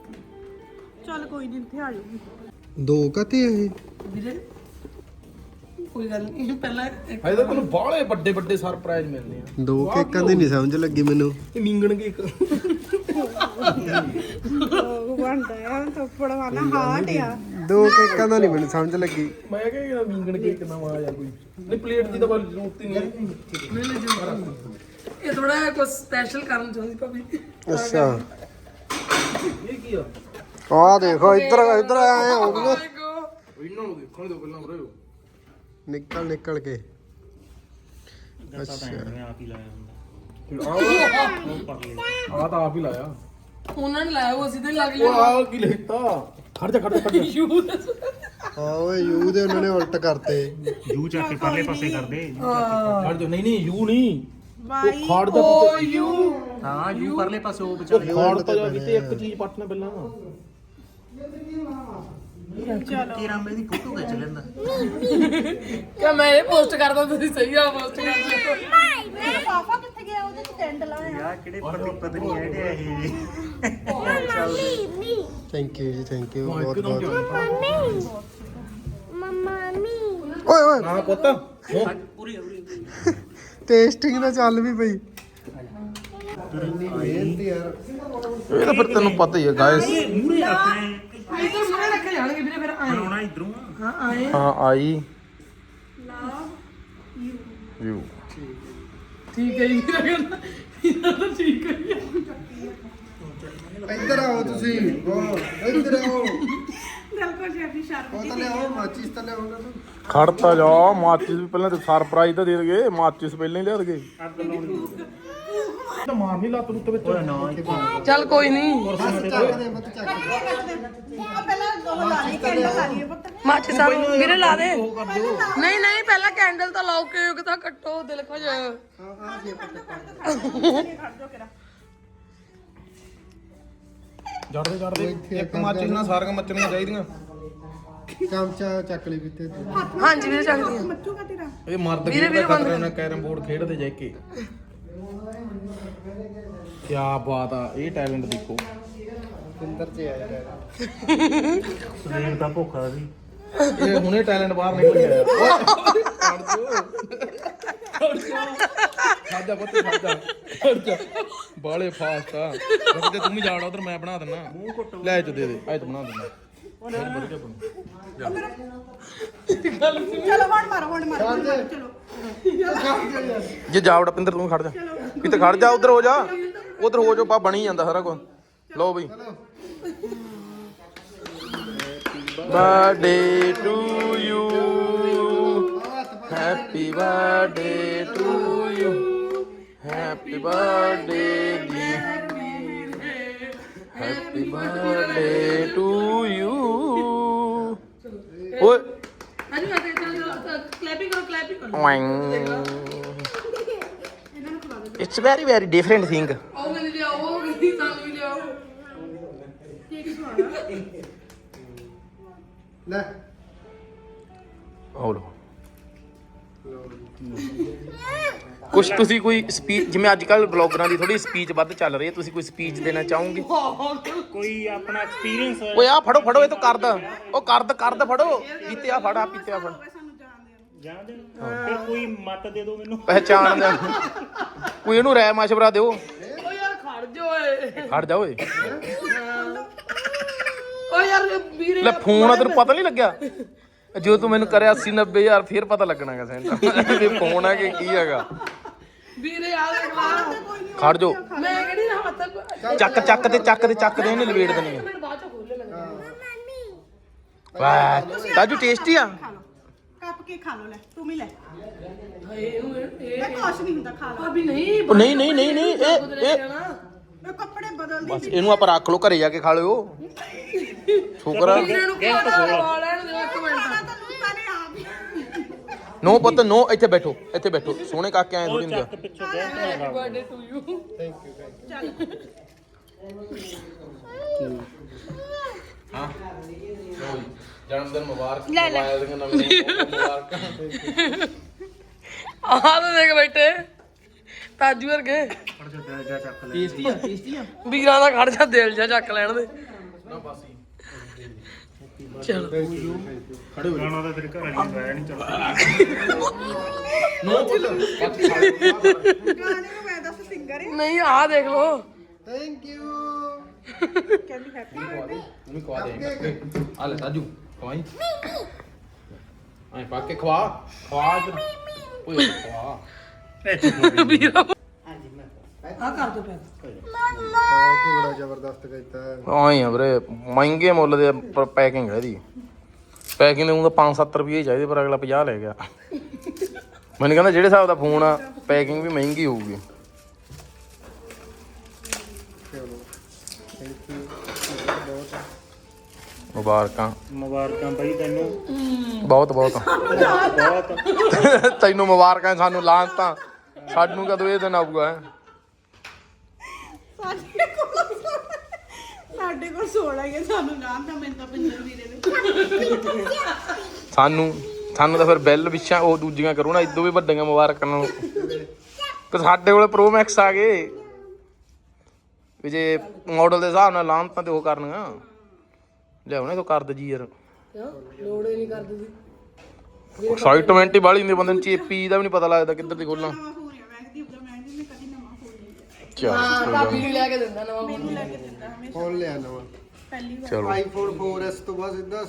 ਚੱਲ ਕੋਈ ਨਹੀਂ ਇੱਥੇ ਆ ਜਾਊਗੀ। ਦੋ ਕਤੇ ਇਹ? ਵੀਰੇ ਕੋਈ ਗੱਲ ਨਹੀਂ ਪਹਿਲਾਂ ਇੱਕ ਹਜੇ ਤਾਂ ਤੈਨੂੰ ਬਾਹਲੇ ਵੱਡੇ ਵੱਡੇ ਸਰਪ੍ਰਾਈਜ਼ ਮਿਲਨੇ ਆ। ਦੋ ਕੇਕਾਂ ਦੀ ਨਹੀਂ ਸਮਝ ਲੱਗੀ ਮੈਨੂੰ। ਇਹ ਮਿੰਗਣਗੇ ਇੱਕ। ਉਹ ਬਣਦਾ ਆ ਥੱਪੜ ਵਾਲਾ ਹਾਰਟ ਆ। ਦੋ ਕੇਕਾਂ ਦਾ ਨਹੀਂ ਮੈਨੂੰ ਸਮਝ ਲੱਗੀ। ਮੈਂ ਕਿਹਾ ਵਿੰਗਣ ਕੇਕ ਨਵਾਂ ਆਇਆ ਕੋਈ। ਨਹੀਂ ਪਲੇਟ ਦੀ ਤਾਂ ਕੋਈ ਜ਼ਰੂਰਤ ਹੀ ਨਹੀਂ। ਇਹ ਥੋੜਾ ਕੁਝ ਸਪੈਸ਼ਲ ਕਰਨ ਚਾਹੁੰਦੀ ਭਾਬੀ। ਅੱਛਾ। ਇਹ ਕੀ ਆ? ਆਹ ਦੇਖੋ ਇੱਧਰ ਇੱਧਰ ਆਏ ਆਉਂਦੀਆਂ ਇਹਨਾਂ ਨੂੰ ਦੇਖਣ ਦਿਓ ਪਹਿਲਾਂ ਬਰੋ ਨਿਕਲ ਨਿਕਲ ਕੇ। ਐਵੇਂ ਆਪ ਹੀ ਲਾਇਆ ਹੁੰਦਾ। ਆਹ ਉਹ ਪਰਲੇ ਆਹ ਤਾਂ ਆਪ ਹੀ ਲਾਇਆ। ਉਹਨਾਂ ਨੇ ਲਾਇਆ ਉਹ ਅਸੀਂ ਤੇ ਲੱਗ ਉਹ ਆਹ ਕੀ ਲਿਖਤਾ? ਖੜ ਜਾ ਖੜ ਜਾ ਖੜ ਜਾ। ਹਾਂ ਓਏ ਯੂ ਦੇ ਉਹਨਾਂ ਨੇ ਉਲਟ ਕਰਤੇ। ਜੂ ਚੱਕ ਕੇ ਪਰਲੇ ਪਾਸੇ ਕਰਦੇ। ਖੜ ਜਾ ਨਹੀਂ ਨਹੀਂ ਯੂ ਨਹੀਂ। ਬਾਈ ਖੜ ਜਾ ਓ ਯੂ। ਹਾਂ ਜੂ ਪਰਲੇ ਪਾਸੇ ਉਹ ਵਿਚਾਰੇ। ਖੜ ਤਾਂ ਜਾ ਕਿਤੇ ਇੱਕ ਚੀਜ਼ ਪੱਟਣਾ ਪਹਿਲਾਂ। ਤੇਰਾ ਮੇਰੀ ਫੋਟੋ ਖਿੱਚ ਲੈਂਦਾ। ਕਿ ਮੈਂ ਇਹ ਪੋਸਟ ਕਰਦਾ ਤੁਸੀਂ ਸਹੀ ਆ ਪੋਸਟ ਕਰਦੇ ਮੇਰਾ ਪਾਪਾ ਕਿੱਥੇ ਗਿਆ? ਉਹਦੇ ਚ ਕੈਂਡਲ ਆਇਆ ਯਾ ਕਿਹੜੇ ਪਤੀ ਪਤਨੀ ਐ ਡੇ ਇਹ? ਥੈਂਕ ਯੂ ਜੀ ਥੈਂਕ ਯੂ ਬਹੁਤ ਬਹੁਤ। Mama, me. ਓਏ ਓਏ। ਹਾਂ ਪੁੱਤ ਪੂਰੀ ਪੂਰੀ ਟੇਸਟਿੰਗ ਤਾਂ ਚੱਲ ਵੀ ਪਈ। ਮਿਹਨਤ ਯਾਰ ਇਹ ਤਾਂ ਫਿਰ ਤੈਨੂੰ ਪਤਾ ਹੀ ਹੈ ਗਾਇਸ ਮੂਰੇ ਆਪਣੇ ਇੱਧਰ ਸਾਰੇ ਰੱਖੇ ਜਾਣਗੇ ਵੀਰੇ ਫਿਰ ਆਏ। ਬਣਾਉਣਾ ਇਧਰੋਂ ਹਾਂ ਆਏ। ਹਾਂ ਆਈ। ਯੂ ਠੀਕ ਹੈ ਜੀ। ਕਹਿੰਦਾ ਦਾ ਠੀਕ ਹੈ ਇੱਧਰ ਆਓ ਤੁਸੀਂ। ਉਹ ਇੱਧਰ ਆਓ। ਦਿਲ ਕੋ ਸ਼ੈਫੀ ਸ਼ਰਮ ਉਹ ਤਾਂ ਲਿਆਓ ਮਾਚਿਸ ਤਾਂ ਲਿਆਓ ਨਾ। ਤੂੰ ਖੜਤਾ ਜਾ ਮਾਚਿਸ ਵੀ ਪਹਿਲਾਂ ਤੇ ਸਰਪ੍ਰਾਈਜ਼ ਤਾਂ ਦੇ ਦਗੇ ਮਾਚਿਸ ਪਹਿਲਾਂ ਹੀ ਲਿਆ ਦਗੇ ਤਾਂ ਮਾਰ ਨਹੀਂ ਲੱਤ ਰੁੱਤ ਵਿੱਚ। ਓਏ ਨਾ ਚੱਲ ਕੋਈ ਨਹੀਂ ਬਸ ਚੱਕ ਦੇ ਮਤ ਚੱਕ ਦੇ ਆ ਪਹਿਲਾਂ ਉਹ ਲਾ ਲਈ ਕੈਂਡਲ ਲਾ ਲਈ ਪੁੱਤ। ਮਾਚੇ ਸਾਹਿਬ ਵੀਰੇ ਲਾ ਦੇ। ਨਹੀਂ ਨਹੀਂ ਪਹਿਲਾਂ ਕੈਂਡਲ ਤਾਂ ਲਾਓ ਕੇਕ ਤਾਂ ਕੱਟੋ ਦਿਲ ਖੁਸ਼ ਹਾਂ ਹਾਂ ਜੀ ਖੜ ਜੋ ਕਿਰਾ ਜੜ ਦੇ ਜੜ ਦੇ। ਇੱਕ ਮਾਚਿਸ ਨਾਲ ਸਾਰੀਆਂ ਮੱਚਣੀਆਂ ਚਾਹੀਦੀਆਂ। ਚਮਚਾ ਚੱਕ ਲਈ ਕਿਤੇ ਤੂੰ ਹਾਂਜੀ ਵੀਰੇ ਚੱਲਦੀ ਆ। ਮੱਚੂਗਾ ਤੇਰਾ। ਇਹ ਮਰਦ ਵੀਰੇ, ਵੀਰੇ ਬੰਦ ਕੈਰਮ ਬੋਰਡ ਖੇਡਦੇ ਜਾ ਕੇ। ਕੀ ਬਾਤ ਆ ਇਹ ਟੈਲੈਂਟ ਦੇਖੋ। ਅੰਦਰ ਚ ਆ ਯਾਰ ਸਰੀਰ ਦਾ ਭੁੱਖਾ ਸੀ। ਇਹ ਹੁਣੇ ਟੈਲੈਂਟ ਬਾਹਰ ਨਿਕਲ ਗਿਆ। ਖਾਦਾ ਪੁੱਤ ਖਾਦਾ ਬਾਲੇ ਫਾਸਟ ਆ। ਤੂੰ ਵੀ ਜਾੜ ਉਧਰ ਮੈਂ ਬਣਾ ਦਿੰਨਾ। ਲੈ ਚ ਦੇ ਦੇ ਤੂੰ ਬਣਾ ਦਿੰਨਾ। ਚਲੋ ਮਾਰੋ ਮਾਰੋ। ਚਲੋ। ਜੇ ਜਾਵੜ ਪਿੰਦਰ ਤੂੰ ਖੜ ਜਾ। ਕਿਤੇ ਖੜ ਜਾ ਉਧਰ ਹੋ ਜਾ। ਉਧਰ ਹੋ ਜਾ ਬਾ ਬਣੀ ਜਾਂਦਾ ਸਾਰਾ ਕੁਝ ਲਓ ਬਈ। Birthday to you happy birthday to you happy birthday D happy birthday to you ਓਏ ਹਾਂਜੀ ਮੈਂ ਤੇ ਚੱਲ ਕਲੈਪਿੰਗ ਕਰੋ ਕਲੈਪਿੰਗ ਕਰੋ it's very very different thing ਉਹ ਮੈਨੂੰ ਲਿਆਓ ਉਹ ਕਹਿੰਦੀ ਸਾਨੂੰ ਵੀ ਲਿਆਓ ਲੈ ਹੋ ਲੋ ਕੁਛ ਤੁਸੀਂ ਕੋਈ ਸਪੀਚ ਜਿਵੇਂ ਅੱਜ ਕੱਲ ਬਲੌਗਰਾਂ ਦੀ ਥੋੜੀ ਸਪੀਚ ਵੱਧ ਚੱਲ ਰਹੀ ਹੈ ਤੁਸੀਂ ਕੋਈ ਸਪੀਚ ਦੇਣਾ ਚਾਹੋਗੇ? ਕੋਈ ਆਪਣਾ ਐਕਸਪੀਰੀਅੰਸ ਓਏ ਆ ਫੜੋ ਫੜੋ ਇਹ ਤੋਂ ਕਰਦ ਉਹ ਕਰਦ ਕਰਦ ਫੜੋ। ਪੀਤੇ ਆ ਫੜ ਆ ਪੀਤੇ ਆ ਫੜ। ਸਾਨੂੰ ਜਾਣ ਦੇ ਜਾਣਦੇ ਨੂੰ ਫਿਰ ਕੋਈ ਮਤ ਦੇ ਦਿਓ ਮੈਨੂੰ। ਪਹਿਚਾਣ ਦੇ ਕੋਈ ਇਹਨੂੰ ਰਾਇ ਮਸ਼ਵਰਾ ਦਿਓ। ਓ ਯਾਰ ਖੜ ਜਾ ਓਏ। ਖੜ ਜਾ ਓਏ। ਓ ਯਾਰ ਵੀਰੇ ਲੈ ਫੋਨ ਆ ਤੈਨੂੰ ਪਤਾ ਨਹੀਂ ਲੱਗਿਆ? ਜੋ ਤੂੰ ਮੈਨੂੰ ਕਰਿਆ 80 90 ਹਜ਼ਾਰ ਫੇਰ ਪਤਾ ਲੱਗਣਾਗਾ ਸੈਂਟਰ। ਵੀ ਫੋਨ ਆ ਕਿ ਕੀ ਹੈਗਾ। ਵੀਰੇ ਆ ਦੇਖ ਲਾ ਖੜ ਜੋ ਮੈਂ ਕਿਹੜੀ ਨਾ ਹੱਥ ਚੱਕ ਚੱਕ ਤੇ ਚੱਕ ਤੇ ਚੱਕ ਦੇ ਇਹਨੇ ਲਵੇੜ ਦੇਣੀ ਆ। ਮਿੰਟ ਬਾਅਦ ਚ ਖੋਲੇ ਲੱਗਾ ਵਾਹ ਤਾਜੂ ਟੇਸਟੀ ਆ? ਕੱਪ ਕੇ ਖਾ ਲਓ ਲੈ ਤੂੰ ਵੀ ਲੈ। ਇਹਨੂੰ ਇਹ- ਕੁਛ ਨਹੀਂ ਹੁੰਦਾ ਖਾ ਭਾਬੀ ਨਹੀਂ ਨਹੀਂ ਨਹੀਂ ਨਹੀਂ ਨਹੀਂ ਇਹ ਇਹ ਮੈਂ ਕੱਪੜੇ ਬਦਲਦੀ ਬਸ ਇਹਨੂੰ ਆਪਾਂ ਰੱਖ ਲਓ ਘਰੇ ਜਾ ਕੇ ਖਾ ਲਿਓ। ਸ਼ੁਕਰ ਆ। ਨੂੰ ਲੈਣ ਇੱਕ ਮਿੰਟ। ਹੀ ਨੋ ਪੁੱਤ ਨੋ ਇੱਥੇ ਬੈਠੋ ਇੱਥੇ ਬੈਠੋ। ਸੋਹਣੇ ਕਾਕੇ ਐ ਥੋੜੀ ਹੁੰਦਾ ਚੱਕ ਪਿੱਛੋਂ ਬਰਥਡੇ ਟੂ ਯੂ ਹਾਂ ਜਨਮ ਦਿਨ ਮੁਬਾਰਕ ਲੈ, ਲੈ। ਮੋਬਾਈਲ ਦੀਆਂ ਨਵੀਆਂ ਮੁਬਾਰਕਾਂ ਆਹ ਤਾਂ ਦੇਖ ਬੈਠੇ। ਤਾਜੂ ਵਰਗੇ। ਆ ਆ ਵੀਰਾਂ ਦਾ ਖੜ ਜਾ ਦਿਲ ਜਾ ਚੱਕ ਲੈਣ ਦੇ। ਨਾ ਬਾਸੀ ਚਲ। ਖੜੇ ਹੋ ਜਾ। ਗਾਣਾ ਤਾਂ ਤੇਰੇ ਘਰ ਵਾਲੀ ਨੂੰ ਆਇਆ ਨਹੀਂ ਚੱਲ। ਨੋ ਪੁੱਤ ਕੱਟ ਖਾ ਲਿਓ। ਗਾਣੇ ਨੂੰ ਮੈਂ ਦੱਸ ਸਿੰਗਰ ਹੈ। ਨਹੀਂ ਆਹ ਦੇਖ ਲੋ ਥੈਂਕ ਯੂ ਕਹਿੰਦੀ ਹੈਪੀ ਉਹਨੂੰ ਖਵਾ ਦੇ ਆ ਲੈ ਤਾਜੂ ਖਵਾਈ ਐ ਪਾ ਕੇ ਖਵਾ। ਖਵਾ ਓਏ ਖਵਾ ਆ ਕਰ ਦੋ ਪੈਕ ਹਾਂ ਕੀ ਬੜਾ ਜ਼ਬਰਦਸਤ ਕੀਤਾ। ਹੈ ਆਏ ਆ ਵੀਰੇ ਮਹਿੰਗੇ ਮੁੱਲ ਦੇ ਪੈਕਿੰਗ ਹੈ ਇਹਦੀ। ਪੈਕਿੰਗ ਦੇ ਉਹ ਤਾਂ 5-7 ਰੁਪਏ ਚਾਹੀਦੇ ਪਰ ਅਗਲਾ 50 ਲੈ ਗਿਆ। ਮੈਨੂੰ ਕਹਿੰਦਾ ਜਿਹੜੇ ਹਿਸਾਬ ਦਾ ਫੋਨ ਆ ਪੈਕਿੰਗ ਵੀ ਮਹਿੰਗੀ ਹੋਊਗੀ। ਚਲੋ ਥੈਂਕ ਯੂ ਬਹੁਤ ਮੁਬਾਰਕਾਂ। ਮੁਬਾਰਕਾਂ ਬਾਈ ਤੈਨੂੰ। ਬਹੁਤ ਬਹੁਤ। ਬਹੁਤ ਤੈਨੂੰ ਮੁਬਾਰਕਾਂ ਸਾਨੂੰ ਲਾਂਤ। ਤਾਂ ਸਾਨੂੰ ਕਦੋਂ ਇਹ ਦਿਨ ਆਊਗਾ ਹੈਂ? ਸਾਡੇ ਕੋਲ ਸਾਡੇ ਕੋਲ 16 ਹੀ ਹੈ ਸਾਨੂੰ ਨਾਮ ਤਾਂ ਮੈਨੂੰ ਤਾਂ ਦੇ ਵਿੱਚ ਸਾਨੂੰ ਸਾਨੂੰ ਤਾਂ ਫਿਰ ਬਿੱਲ ਪਿੱਛਾ ਉਹ ਦੂਜੀਆਂ ਕਰੋ ਨਾ ਇਦੋਂ ਵੀ ਵੱਡੀਆਂ ਮੁਬਾਰਕਾਂ ਨੂੰ ਤੇ ਸਾਡੇ ਕੋਲੇ ਪ੍ਰੋ ਮੈਕਸ ਆ ਗਏ। ਵੀ ਜੇ ਮਾਡਲ ਦੇ ਹਿਸਾਬ ਨਾਲ ਲਾਂਤਾਂ ਤੇ ਉਹ ਕਰਨੀਆਂ। ਲਿਆਉਣੇ ਤੋ ਕਰ ਦਜੀ ਯਾਰ। ਕਿਉਂ? ਲੋੜ ਹੀ ਨਹੀਂ ਕਰਦੀ ਸੀ ਐਕਸਾਈਟਮੈਂਟ ਹੀ ਬਾਲੀ ਹੁੰਦੀ ਬੰਦੇ ਨੂੰ ਚੇਪੀ ਦਾ ਵੀ ਨਹੀਂ ਪਤਾ ਲੱਗਦਾ ਕਿੱਧਰ ਦੀ ਖੋਲਾਂ। ਹੈ ਦਾ ਨੇ। ਨੂੰ ਲੈ ਕੇ ਦਿੰਦਾ ਨਵਾਂ ਮੈਨੂੰ ਲੈ ਕੇ ਦਿੰਦਾ। ਫੋਨ ਲਿਆ ਨਵਾਂ। ਪਹਿਲੀ ਵਾਰ। ਚਲੋ। ਆਈਫੋਨ 4S ਤੋਂ ਬਾਅਦ ਸਿੱਧਾ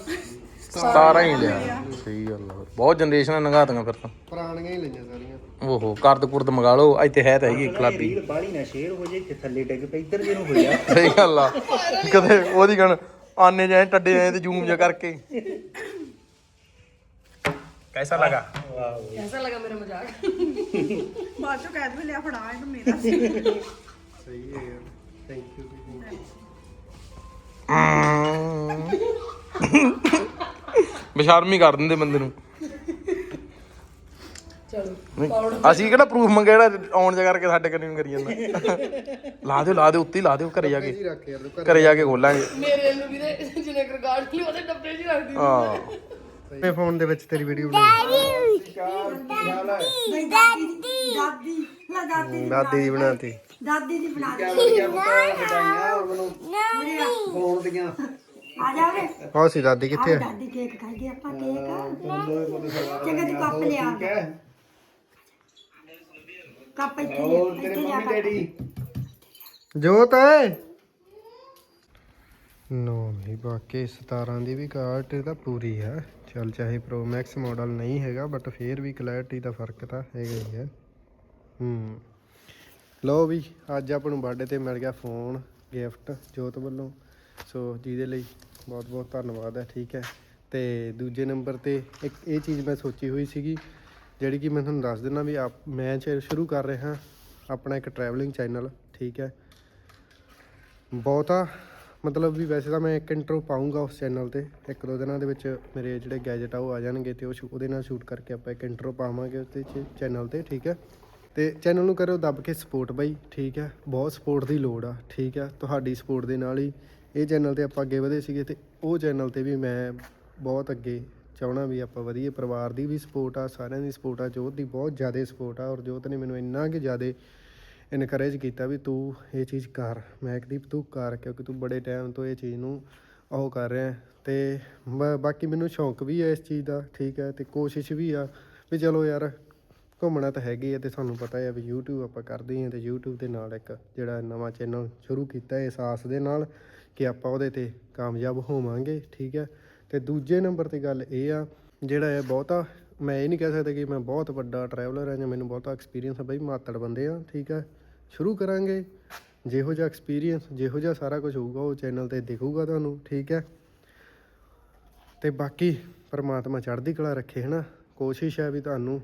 17 ਹੀ ਲਿਆ। ਸਹੀ ਗੱਲ ਆ। ਬਹੁਤ ਜਨਰੇਸ਼ਨਾਂ ਨੰਗਾਤੀਆਂ ਫਿਰ ਤਾਂ। ਪੁਰਾਣੀਆਂ ਹੀ ਲਈਆਂ ਸਾਰੀਆਂ। ਓਹੋ ਕਰਦ ਕੁਰਦ ਮੰਗਾ ਲਓ। ਇੱਥੇ ਹੈ ਤਾਂ ਹੈਗੀ ਖਲਾਬੀ ਰੀਲ ਬਾਲੀ ਨਾ ਸ਼ੇਅਰ ਹੋ ਜੇ ਇੱਥੇ ਥੱਲੇ ਡਿੱਗ ਪਈ ਇੱਧਰ ਜਿਹਨੂੰ ਹੋਇਆ ਸਹੀ ਗੱਲ ਆ। ਕਦੇ ਉਹਦੀ ਕਣ ਆਨੇ ਜਾਏ ਟੱਡੇ ਆਏ ਤੇ ਜ਼ੂਮ ਜਿਹਾ ਕਰਕੇ। ਕੈਸਾ ਲਗਾ? ਐਸਾ ਲੱਗਾ ਮੇਰਾ ਮਜ਼ਾਕ? ਬਾਅਦ ਚੋਂ ਕਹਿ ਵੀ ਲਿਆ ਫੜਾ ਇਹਨੂੰ ਮੇਰਾ। ਸੀ ਸਹੀ ਹੈ ਯਾਰ। ਥੈਂਕ ਯੂ ਬੇਸ਼ਰਮੀ ਕਰ ਦਿੰਦੇ ਬੰਦੇ ਨੂੰ। ਚਲੋ ਅਸੀਂ ਕਿਹੜਾ ਪ੍ਰੂਫ ਮੰਗਿਆ ਜਿਹੜਾ ਆਉਣ ਜਾ ਕਰਕੇ ਸਾਡੇ ਕੰਨੀ ਨੂੰ ਕਰੀ ਜਾਂਦਾ? ਲਾ ਦਿਓ ਲਾ ਦਿਓ ਉੱਤੇ ਹੀ ਲਾ ਦਿਓ ਘਰੇ ਜਾ ਕੇ। ਰੱਖ ਤੂੰ ਘਰੇ ਜਾ ਕੇ ਖੋਲਾਂਗੇ। ਮੇਰੇ ਨੂੰ ਵੀਰੇ ਜਿਹਨੇ ਰਿਕਾਰਡ ਨਹੀਂ ਉਹਦੇ ਡੱਬੇ 'ਚ ਰੱਖਦੀ ਹਾਂ। ਮੇਰੇ ਫੋਨ ਦੇ ਵਿੱਚ ਤੇਰੀ ਵੀਡੀਓ ਬਣਾਈ। ਦਾਦੀ ਦੀ ਬਣਾਤੀ। ਦਾਦੀ ਦੀ ਬਣਾ ਦੇ ਫੋਨ ਦੀਆਂ। ਆ ਜਾਵੇ ਹਾਂ ਸੀ ਦਾਦੀ ਕਿੱਥੇ ਆ? ਦਾਦੀ ਕੇਕ ਖਾਈਏ ਆਪਾਂ ਕੇਕ ਚੰਗਾ ਤੂੰ ਕੱਪ ਲਿਆ ਕੱਪ ਇੱਥੇ ਲਿਆ ਇੱਥੇ ਲਿਆ ਕੱਪ। ਜੋਤ? ਹੈ ਨੋ ਵੀ ਬਾਕੀ 17 ਦੀ ਵੀ ਕਾਰਟ ਤਾਂ ਪੂਰੀ ਹੈ ਚੱਲ ਚਾਹੇ ਪ੍ਰੋ ਮੈਕਸ ਮਾਡਲ ਨਹੀਂ ਹੈਗਾ ਬਟ ਫੇਰ ਵੀ ਕਲੈਰਿਟੀ ਦਾ ਫ਼ਰਕ ਤਾਂ ਹੈਗਾ ਹੀ ਹੈ ਹੂੰ। ਲਓ ਵੀ, ਅੱਜ ਆਪਾਂ ਨੂੰ ਬਰਥਡੇ ਤੇ ਮਿਲ ਗਿਆ ਫੋਨ ਗਿਫਟ ਜੋਤ ਵੱਲੋਂ। ਸੋ ਜਿਹਦੇ ਲਈ ਬਹੁਤ ਬਹੁਤ ਧੰਨਵਾਦ ਹੈ, ਠੀਕ ਹੈ। ਤੇ ਦੂਜੇ ਨੰਬਰ ਤੇ ਇੱਕ ਇਹ ਚੀਜ਼ ਮੈਂ ਸੋਚੀ ਹੋਈ ਸੀਗੀ, ਜਿਹੜੀ ਕਿ ਮੈਂ ਤੁਹਾਨੂੰ ਦੱਸ ਦਿੰਦਾ ਵੀ ਆਪ, ਮੈਂ ਚ ਸ਼ੁਰੂ ਕਰ ਰਿਹਾ ਆਪਣਾ ਇੱਕ ਟਰੈਵਲਿੰਗ ਚੈਨਲ ਠੀਕ ਹੈ। ਬਹੁਤਾ, ਮਤਲਬ ਵੀ ਵੈਸੇ ਤਾਂ ਮੈਂ ਇੱਕ ਇੰਟਰੋ ਪਾਉਂਗਾ ਉਸ ਚੈਨਲ ਤੇ, ਇੱਕ ਦੋ ਦਿਨਾਂ ਦੇ ਵਿੱਚ ਮੇਰੇ ਜਿਹੜੇ ਗੈਜਟ ਆ ਉਹ ਆ ਜਾਣਗੇ ਤੇ ਉਹ ਸ਼ੂ- ਉਹਦੇ ਨਾਲ ਸ਼ੂਟ ਕਰਕੇ ਆਪਾਂ ਇੱਕ ਇੰਟਰੋ ਪਾਵਾਂਗੇ ਉੱਤੇ ਚੈਨਲ ਤੇ, ਠੀਕ ਹੈ। ਤੇ ਚੈਨਲ ਨੂੰ ਕਰੋ ਦੱਬ ਕੇ ਸਪੋਰਟ ਬਾਈ, ਠੀਕ ਹੈ? ਬਹੁਤ ਸਪੋਰਟ ਦੀ ਲੋੜ ਆ, ਠੀਕ ਹੈ? ਤੁਹਾਡੀ ਸਪੋਰਟ ਦੇ ਨਾਲ ਹੀ ਇਹ ਚੈਨਲ ਤੇ ਆਪਾਂ ਅੱਗੇ ਵਧੇ ਸੀਗੇ ਤੇ ਉਹ ਚੈਨਲ ਤੇ ਵੀ ਮੈਂ ਬਹੁਤ ਅੱਗੇ ਚਾਹਣਾ ਵੀ ਆਪਾਂ ਵਧੀਆ ਪਰਿਵਾਰ ਦੀ ਵੀ ਸਪੋਰਟ ਆ, ਸਾਰਿਆਂ ਦੀ ਸਪੋਰਟ ਆ, ਜੋਤ ਦੀ ਬਹੁਤ ਜ਼ਿਆਦਾ ਸਪੋਰਟ ਆ ਔਰ ਜੋਤ ਨੇ ਮੈਨੂੰ ਇੰਨਾ ਕਿ ਜ਼ਿਆਦਾ ਇਨਕਰੇਜ ਕੀਤਾ ਵੀ ਤੂੰ ਇਹ ਚੀਜ਼ ਕਰ ਮੈਕਦੀਪ ਤੂੰ ਕਰ ਕਿਉਂਕਿ ਤੂੰ ਬੜੇ ਟਾਈਮ ਤੋਂ ਇਹ ਚੀਜ਼ ਨੂੰ ਉਹ ਕਰ ਰਿਹਾ ਹੈ ਤੇ ਬ- ਬਾਕੀ ਮੈਨੂੰ ਸ਼ੌਂਕ ਵੀ ਹੈ ਇਸ ਚੀਜ਼ ਦਾ, ਠੀਕ ਹੈ? ਤੇ ਕੋਸ਼ਿਸ਼ ਵੀ ਆ ਵੀ ਚਲੋ ਯਾਰ ਘੁੰਮਣਾ ਤਾਂ ਹੈਗੀ ਆ ਤੇ ਤੁਹਾਨੂੰ ਪਤਾ ਹੈ ਵੀ YouTube ਆਪਾਂ ਕਰਦੇ ਹਾਂ ਤੇ YouTube ਦੇ ਨਾਲ ਇੱਕ ਜਿਹੜਾ ਨਵਾਂ ਚੈਨਲ ਸ਼ੁਰੂ ਕੀਤਾ ਹੈ ਇਸ ਆਸ ਦੇ ਨਾਲ ਕਿ ਆਪਾਂ ਉਹਦੇ ਤੇ ਕਾਮਯਾਬ ਹੋਵਾਂਗੇ, ਠੀਕ ਹੈ ਤੇ ਦੂਜੇ ਨੰਬਰ ਤੇ ਗੱਲ ਇਹ ਆ, ਜਿਹੜਾ ਹੈ ਬਹੁਤਾ, ਮੈਂ ਇਹ ਨਹੀਂ ਕਹਿ ਸਕਦਾ ਕਿ ਮੈਂ ਬਹੁਤ ਵੱਡਾ ਟਰੈਵਲਰ ਹਾਂ ਜਾਂ ਮੈਨੂੰ ਬਹੁਤਾ ਐਕਸਪੀਰੀਅੰਸ ਹੈ ਬਈ ਮਾਤੜ ਬੰਦੇ ਆ, ਠੀਕ ਹੈ ਸ਼ੁਰੂ ਕਰਾਂਗੇ, ਜਿਹੋ ਜਿਹਾ ਐਕਸਪੀਰੀਅੰਸ ਜਿਹੋ ਜਿਹਾ ਸਾਰਾ ਕੁਝ ਹੋਊਗਾ, ਉਹ ਚੈਨਲ ਤੇ ਦਿਖੂਗਾ ਤੁਹਾਨੂੰ, ਠੀਕ ਹੈ ਤੇ ਬਾਕੀ ਪਰਮਾਤਮਾ ਚੜ੍ਹਦੀ ਕਲਾ ਰੱਖੇ, ਹਨਾ? ਕੋਸ਼ਿਸ਼ ਹੈ ਵੀ ਤੁਹਾਨੂੰ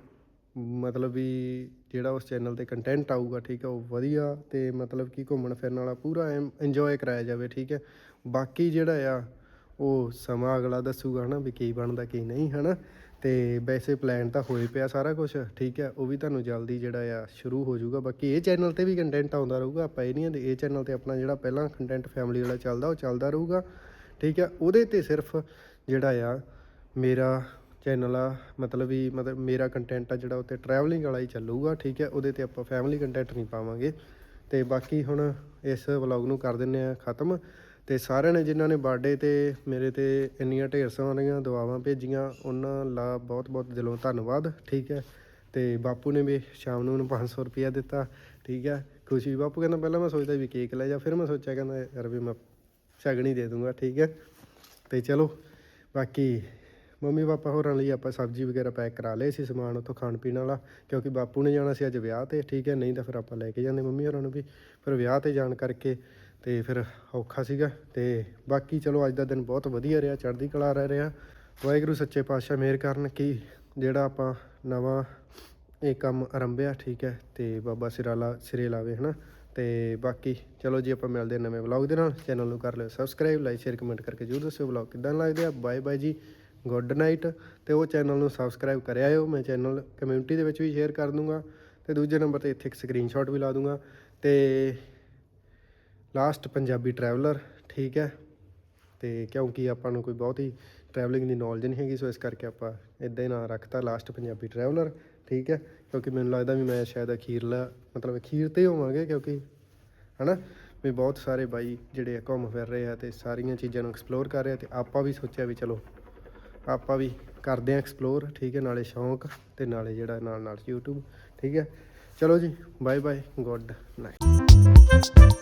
ਮਤਲਬ ਵੀ ਜਿਹੜਾ ਉਸ ਚੈਨਲ ਤੇ ਕੰਟੈਂਟ ਆਊਗਾ, ਠੀਕ ਹੈ ਉਹ ਵਧੀਆ ਤੇ ਮਤਲਬ ਕਿ ਘੁੰਮਣ ਫਿਰਨ ਵਾਲਾ ਪੂਰਾ ਇੰਜੋਏ ਕਰਾਇਆ ਜਾਵੇ, ਠੀਕ ਹੈ ਬਾਕੀ ਜਿਹੜਾ ਆ, ਉਹ ਸਮਾਂ ਅਗਲਾ ਦੱਸੂਗਾ ਨਾ ਵੀ ਕੀ ਬਣਦਾ, ਕੀ ਨਹੀਂ, ਹਨਾ। ਤੇ ਵੈਸੇ ਪਲਾਨ ਤਾਂ ਹੋਏ ਪਿਆ ਸਾਰਾ ਕੁਝ ਠੀਕ ਹੈ ਉਹ ਵੀ ਤੁਹਾਨੂੰ ਜਲਦੀ ਜਿਹੜਾ ਆ ਸ਼ੁਰੂ ਹੋ ਜਾਊਗਾ। ਬਾਕੀ ਇਹ ਚੈਨਲ ਤੇ ਵੀ ਕੰਟੈਂਟ ਆਉਂਦਾ ਰਹੂਗਾ, ਆਪਾਂ ਇਹ ਨਹੀਂ ਇਹ ਚੈਨਲ ਤੇ ਆਪਣਾ ਜਿਹੜਾ ਪਹਿਲਾਂ ਕੰਟੈਂਟ ਫੈਮਿਲੀ ਵਾਲਾ ਚੱਲਦਾ, ਉਹ ਚੱਲਦਾ ਰਹੂਗਾ, ਠੀਕ ਹੈ ਉਹਦੇ ਤੇ ਸਿਰਫ ਜਿਹੜਾ ਆ, ਮੇਰਾ ਚੈਨਲ ਆ, ਮਤਲਬ ਵੀ ਮਤਲਬ ਮੇਰਾ ਕੰਟੈਂਟ ਆ ਜਿਹੜਾ ਉੱਤੇ ਟਰੈਵਲਿੰਗ ਵਾਲਾ ਹੀ ਚੱਲੂਗਾ, ਠੀਕ ਹੈ, ਉਹਦੇ ਤੇ ਆਪਾਂ ਫੈਮਿਲੀ ਕੰਟੈਂਟ ਨਹੀਂ ਪਾਵਾਂਗੇ। ਤੇ ਬਾਕੀ ਹੁਣ ਇਸ ਵਲੌਗ ਨੂੰ ਕਰ ਦਿੰਨੇ ਆ ਖਤਮ। ਤੇ ਸਾਰਿਆਂ ਨੇ ਜਿਨ੍ਹਾਂ ਨੇ ਬਰਥਡੇ ਤੇ ਮੇਰੇ ਤੇ ਇੰਨੀਆਂ ਢੇਰ ਸਾਰੀਆਂ ਦੁਆਵਾਂ ਭੇਜੀਆਂ, ਉਹਨਾਂ ਲਾ ਬਹੁਤ ਬਹੁਤ ਦਿਲੋਂ ਧੰਨਵਾਦ, ਠੀਕ ਹੈ। ਤੇ ਬਾਪੂ ਨੇ ਵੀ ਸ਼ਾਮ ਨੂੰ ਮੈਨੂੰ 500 ਰੁਪਇਆ ਦਿੱਤਾ, ਠੀਕ ਹੈ। ਖੁਸ਼ੀ ਬਾਪੂ ਕਹਿੰਦਾ, ਪਹਿਲਾਂ ਮੈਂ ਸੋਚਦਾ ਵੀ ਕੇਕ ਲੈ ਜਾ, ਫਿਰ ਮੈਂ ਸੋਚਿਆ ਕਹਿੰਦਾ, ਯਾਰ ਵੀ ਮੈਂ ਸ਼ਗਨ ਦੇ ਦੂੰਗਾ ਠੀਕ ਹੈ। ਤੇ ਚਲੋ, ਬਾਕੀ ਮੰਮੀ ਪਾਪਾ ਹੋਰਾਂ ਲਈ ਆਪਾਂ ਸਬਜ਼ੀ ਵਗੈਰਾ ਪੈਕ ਕਰਾ ਲਏ ਸੀ ਸਮਾਨ ਉੱਥੋਂ ਖਾਣ ਪੀਣ ਵਾਲਾ, ਕਿਉਂਕਿ ਬਾਪੂ ਨੇ ਜਾਣਾ ਸੀ ਅੱਜ ਵਿਆਹ ਤੇ, ਠੀਕ ਹੈ, ਨਹੀਂ ਤਾਂ ਫਿਰ ਆਪਾਂ ਲੈ ਕੇ ਜਾਂਦੇ ਮੰਮੀ ਹੋਰਾਂ ਨੂੰ ਵੀ। ਫਿਰ ਵਿਆਹ ਤੇ ਜਾਣ ਕਰਕੇ ਤੇ ਫਿਰ ਔਖਾ ਸੀਗਾ ਤੇ ਬਾਕੀ ਚਲੋ ਅੱਜ ਦਾ ਦਿਨ ਬਹੁਤ ਵਧੀਆ ਰਿਹਾ, ਚੜ੍ਹਦੀ ਕਲਾ ਰਹਿ ਰਿਹਾ। ਵਾਹਿਗੁਰੂ ਸੱਚੇ ਪਾਤਸ਼ਾਹ ਮਿਹਰ ਕਰਨ ਕਿ ਜਿਹੜਾ ਆਪਾਂ ਨਵਾਂ ਇਹ ਕੰਮ ਆਰੰਭਿਆ, ਠੀਕ ਹੈ, ਤੇ ਬਾਬਾ ਸਿਰਾਲਾ ਸਿਰੇ ਲਾਵੇ, ਹਨਾ। ਤੇ ਬਾਕੀ ਚਲੋ ਜੀ ਆਪਾਂ ਮਿਲਦੇ ਹਾਂ ਨਵੇਂ ਵਲੌਗ ਦੇ ਨਾਲ। ਚੈਨਲ ਨੂੰ ਕਰ ਲਿਓ ਸਬਸਕ੍ਰਾਈਬ, ਲਾਈਕ, ਸ਼ੇਅਰ, ਕਮੈਂਟ ਕਰਕੇ ਜਰੂਰ ਦੱਸਿਓ ਵਲੌਗ ਕਿਦਾਂ ਲੱਗਦੇ ਆ। ਬਾਏ ਬਾਏ ਜੀ। ਗੁੱਡ ਨਾਈਟ ਤੇ ਉਹ ਚੈਨਲ ਨੂੰ ਸਬਸਕ੍ਰਾਈਬ ਕਰਿਆ ਆਇਓ। ਮੈਂ ਚੈਨਲ ਕਮਿਊਨਿਟੀ ਦੇ ਵਿੱਚ ਵੀ ਸ਼ੇਅਰ ਕਰ ਦੂੰਗਾ ਤੇ ਦੂਜੇ ਨੰਬਰ ਤੇ ਇੱਥੇ ਇੱਕ ਸਕਰੀਨਸ਼ਾਟ ਵੀ ਲਾ ਦੂੰਗਾ। ਤੇ ਲਾਸਟ ਪੰਜਾਬੀ ਟਰੈਵਲਰ ਠੀਕ ਹੈ? ਤੇ ਕਿਉਂਕਿ ਆਪਾਂ ਨੂੰ ਕੋਈ ਬਹੁਤ ਹੀ ਟਰੈਵਲਿੰਗ ਦੀ ਨੌਲੇਜ ਨਹੀਂ ਹੈਗੀ, ਸੋ ਇਸ ਕਰਕੇ ਆਪਾਂ ਇਦਾਂ ਹੀ ਨਾਂ ਰੱਖਤਾ ਲਾਸਟ ਪੰਜਾਬੀ ਟਰੈਵਲਰ ਠੀਕ ਹੈ? ਕਿਉਂਕਿ ਮੈਨੂੰ ਲੱਗਦਾ ਵੀ ਮੈਂ ਸ਼ਾਇਦ ਅਖੀਰਲਾ, ਮਤਲਬ ਅਖੀਰ ਤੇ ਹੋਵਾਂਗੇ ਕਿਉਂਕਿ, ਹਨਾ? ਵੀ ਬਹੁਤ ਸਾਰੇ ਬਾਈ ਜਿਹੜੇ ਆ ਘੁੰਮ ਫਿਰ ਰਹੇ ਆ ਤੇ ਸਾਰੀਆਂ ਚੀਜ਼ਾਂ ਨੂੰ ਐਕਸਪਲੋਰ ਕਰ ਰਹੇ ਆ ਤੇ ਆਪਾਂ ਵੀ ਸੋਚਿਆ ਵੀ ਚਲੋ ਆਪਾਂ ਵੀ ਕਰਦੇ ਆ ਐਕਸਪਲੋਰ ਠੀਕ ਹੈ, ਨਾਲੇ ਸ਼ੌਂਕ ਤੇ ਨਾਲੇ ਜਿਹੜਾ ਨਾਲ ਨਾਲ YouTube, ਠੀਕ ਹੈ। ਚਲੋ ਜੀ ਬਾਏ ਬਾਏ ਗੁੱਡ ਨਾਈਟ